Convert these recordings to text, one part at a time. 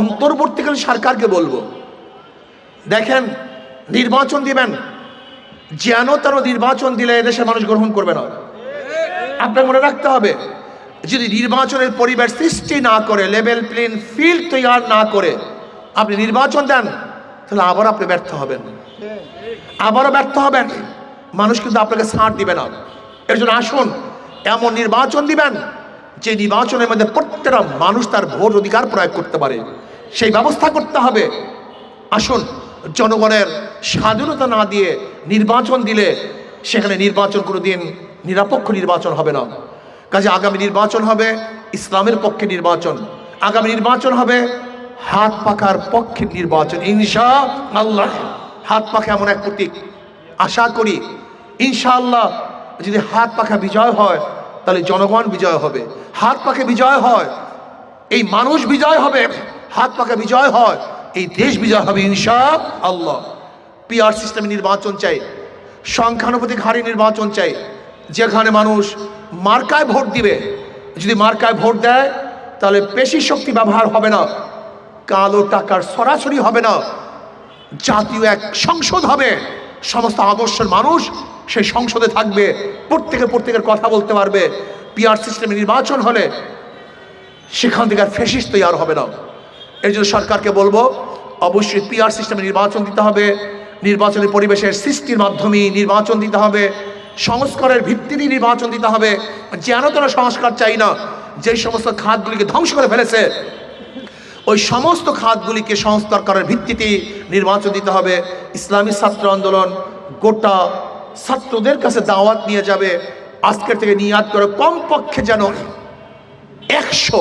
অন্তর্বর্তীকালীন সরকারকে বলব। দেখেন, নির্বাচন দিবেন, যেন তার নির্বাচন দিলে এদেশে মানুষ গ্রহণ করবে না। আপনাকে মনে রাখতে হবে, যদি নির্বাচনের পরিবেশ সৃষ্টি না করে লেভেল প্লেন ফিল্ড তৈরি না করে, আপনি নির্বাচন দেন, তাহলে আবার আপনি ব্যর্থ হবেন। আবারও ব্যর্থ হবেন, মানুষ কিন্তু আপনাকে ছাড় দিবে না। এর জন্য আসুন, এমন নির্বাচন দিবেন, যে নির্বাচনের মধ্যে প্রত্যেকটা মানুষ তার ভোট অধিকার প্রয়োগ করতে পারে। সেই ব্যবস্থা করতে হবে। আসুন, জনগণের স্বাধীনতা না দিয়ে নির্বাচন দিলে সেখানে নির্বাচন কোনো দিন নিরপেক্ষ নির্বাচন হবে না। কাজে আগামী নির্বাচন হবে ইসলামের পক্ষে নির্বাচন। আগামী নির্বাচন হবে হাত পাকার পক্ষে নির্বাচন। ইনশা আল্লাহ হাত পাখা এমন এক প্রতীক। আশা করি, ইনশাআল্লাহ, যদি হাত পাখা বিজয় হয়, তাহলে জনগণ বিজয় হবে। হাত পাখে বিজয় হয়, এই মানুষ বিজয় হবে। হাত পাখা বিজয় হয়, এই দেশ বিজয় হবে ইনশা আল্লাহ পিআর সিস্টেমে নির্বাচন চাই, সংখ্যানুপাতিক হারে নির্বাচন চাই। যেখানে মানুষ মার্কায় ভোট দিবে, যদি মার্কায় ভোট দেয়, তাহলে পেশি শক্তি ব্যবহার হবে না, কালো টাকার সরাসরি হবে না। জাতীয় এক সংসদ হবে, সমস্ত আদর্শের মানুষ সেই সংসদে থাকবে, প্রত্যেকে প্রত্যেকের কথা বলতে পারবে। পিআর সিস্টেমে নির্বাচন হলে সেখান থেকে আর ফেসিস তৈরি হবে না। এর জন্য সরকারকে বলব, অবশ্যই পিআর সিস্টেমে নির্বাচন দিতে হবে, নির্বাচনী পরিবেশের সৃষ্টির মাধ্যমে নির্বাচন দিতে হবে, সংস্কারের ভিত্তিতে নির্বাচন দিতে হবে যেন তারা সংস্কার চাই না, যেই সমস্ত খাতগুলিকে ধ্বংস করে ফেলেছে, ওই সমস্ত খাতগুলিকে সংস্কার করার ভিত্তিতে নির্বাচন দিতে হবে, ইসলামী ছাত্র আন্দোলন গোটা ছাত্রদের কাছে দাওয়াত নিয়ে যাবে, আজকের থেকে নিয়াদ করে কমপক্ষে যেন একশো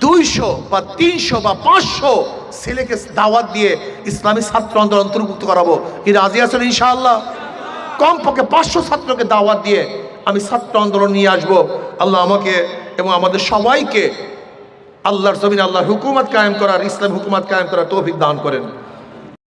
দুইশো বা তিনশো বা পাঁচশো ছেলেকে দাওয়াত দিয়ে ইসলামী ছাত্র আন্দোলন অন্তর্ভুক্ত করাবো। কি রাজি আছেন ইনশাআল্লাহ? কমপক্ষে পাঁচশো ছাত্রকে দাওয়াত দিয়ে আমি ছাত্র আন্দোলন নিয়ে আসব। আল্লাহ আমাকে এবং আমাদের সবাইকে আল্লাহর জমিন আল্লাহর হুকুমত কায়েম করার, ইসলাম হুকুমত কায়েম করার তৌফিক দান করেন।